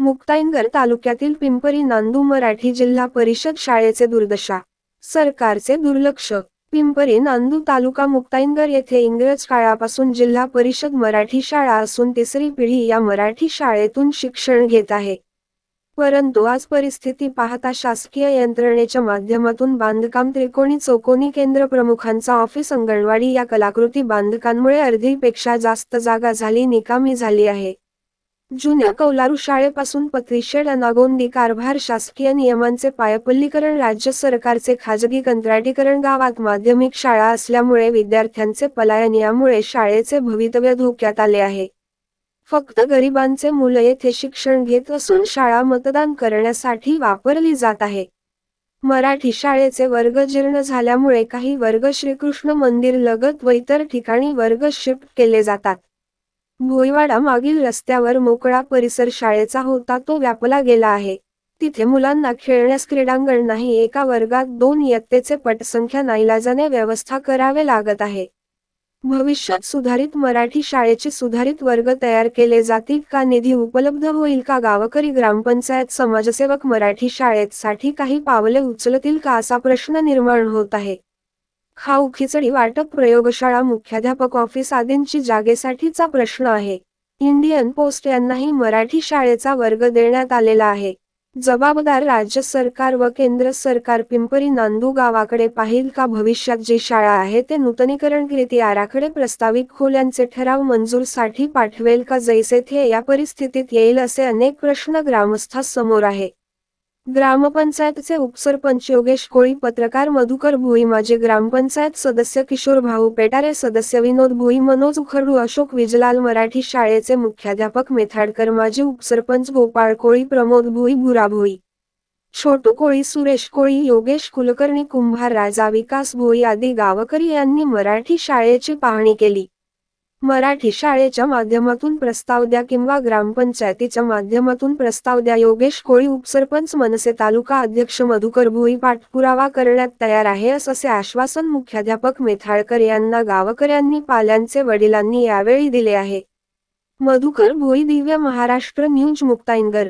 मुक्ताईनगर तालुक्यातील पिंपरी नांदू मराठी जिल्हा परिषद शाळेचे दुर्दशा. सरकारचे दुर्लक्ष. पिंपरी नांदू तालुका मुक्ताईनगर येथे इंग्रज काळापासून जिल्हा परिषद मराठी शाळा असून तिसरी पिढी या मराठी शाळेतून शिक्षण घेत आहे. परंतु आज परिस्थिती पाहता शासकीय यंत्रणेच्या माध्यमातून बांधकाम त्रिकोणी चौकोनी केंद्र प्रमुखांचा ऑफिस अंगणवाडी या कलाकृती बांधकांमुळे अर्धीपेक्षा जास्त जागा झाली निकामी झाली आहे. जुन्या कौलारू शाळेपासून पत्रीशेड अनागोंदी कारभार शासकीय नियमांचे पायपल्लीकरण राज्य सरकारचे खाजगी कंत्राटीकरण गावात माध्यमिक शाळा असल्यामुळे विद्यार्थ्यांचे पलायन यामुळे शाळेचे भवितव्य धोक्यात आले आहे. फक्त गरिबांचे मुलं येथे शिक्षण घेत असून शाळा मतदान करण्यासाठी वापरली जात आहे. मराठी शाळेचे वर्ग जीर्ण झाल्यामुळे काही वर्ग श्रीकृष्ण मंदिर लगत व इतर ठिकाणी वर्ग शिफ्ट केले जातात. भोईवाडा मागील रस्त्यावर मोकळा परिसर शाळेचा होता तो व्यापला गेला आहे. तिथे मुलांना खेळण्यास क्रीडांगण नाही एका वर्गात दोन इयत्तेचे पटसंख्या नाईलाजाने व्यवस्था करावे लागत आहे. भविष्यात सुधारित मराठी शाळेचे सुधारित वर्ग तयार केले जातील का? निधी उपलब्ध होईल का? गावकरी ग्रामपंचायत समाजसेवक मराठी शाळेत साठी काही पावले उचलतील का? असा प्रश्न निर्माण होत आहे. खाऊ खिचडी वाटप प्रयोगशाळा मुख्याध्यापक ऑफिस आदींची जागेसाठीचा प्रश्न आहे. इंडियन पोस्ट यांनाही मराठी शाळेचा वर्ग देण्यात आलेला आहे. जबाबदार राज्य सरकार व केंद्र सरकार पिंपरी नांदू गावाकडे पाहिल का भविष्यात जी शाळा आहे ते नूतनीकरण कृती आराखडे प्रस्तावित खोल्यांचे ठराव मंजूरसाठी पाठवेल का? जैसे थे या परिस्थितीत येईल असे अनेक प्रश्न ग्रामस्थांसमोर आहे. ग्रामपंचायतचे उपसरपंच योगेश कोळी पत्रकार मधुकर भुई माजी ग्रामपंचायत सदस्य किशोर भाऊ पेटारे सदस्य विनोद भुई मनोज उखरडू अशोक विजलाल मराठी शाळेचे मुख्याध्यापक मेथाडकर माजी उपसरपंच गोपाळ कोळी प्रमोद भुई भुरा भोई छोटू कोळी सुरेश कोळी योगेश कुलकर्णी कुंभार राजा विकास भोई आदी गावकरी यांनी मराठी शाळेची पाहणी केली. मराठी शाळेच्या माध्यमातून प्रस्ताव द्या किंवा ग्रामपंचायतीच्या माध्यमातून प्रस्ताव द्या. योगेश कोळी उपसरपंच मनसे तालुका अध्यक्ष मधुकर भोई पाठपुरावा करण्यात तयार आहे असे आश्वासन मुख्याध्यापक मेथाळकर यांना गावकऱ्यांनी पाल्यांचे वडिलांनी यावेळी दिले आहे. मधुकर भोई दिव्य महाराष्ट्र न्यूज मुक्ताईनगर.